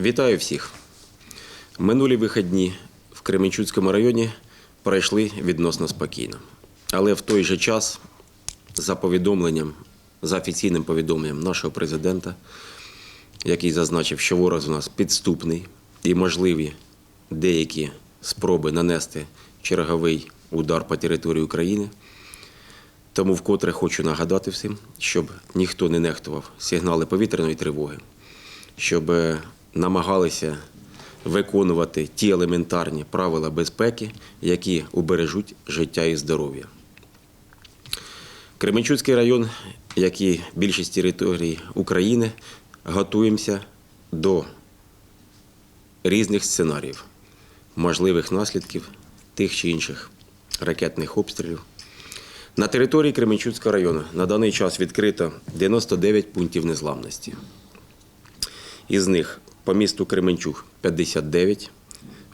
Вітаю всіх. Минулі вихідні в Кременчуцькому районі пройшли відносно спокійно. Але в той же час, за повідомленням, за офіційним повідомленням нашого президента, який зазначив, що ворог у нас підступний і можливі деякі спроби нанести черговий удар по території України. Тому вкотре хочу нагадати всім, щоб ніхто не нехтував сигнали повітряної тривоги, щоб е, намагалися виконувати ті елементарні правила безпеки, які убережуть життя і здоров'я. Кременчуцький район, як і більшість територій України, готуємося до різних сценаріїв, можливих наслідків тих чи інших ракетних обстрілів. На території Кременчуцького району на даний час відкрито 99 пунктів незламності. Із них по місту Кременчук 59,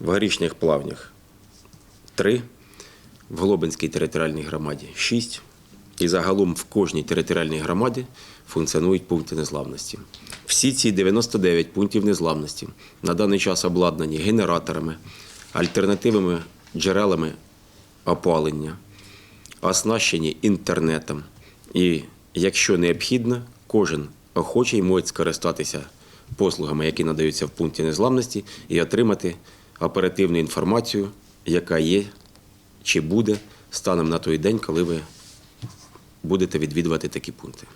в Горішніх Плавнях 3, в Глобинській територіальній громаді 6. І загалом в кожній територіальній громаді функціонують пункти незламності. Всі ці 99 пунктів незламності на даний час обладнані генераторами, альтернативними джерелами опалення, оснащені інтернетом. І якщо необхідно, кожен охочий може скористатися послугами, які надаються в пункті незламності, і отримати оперативну інформацію, яка є чи буде станом на той день, коли ви будете відвідувати такі пункти.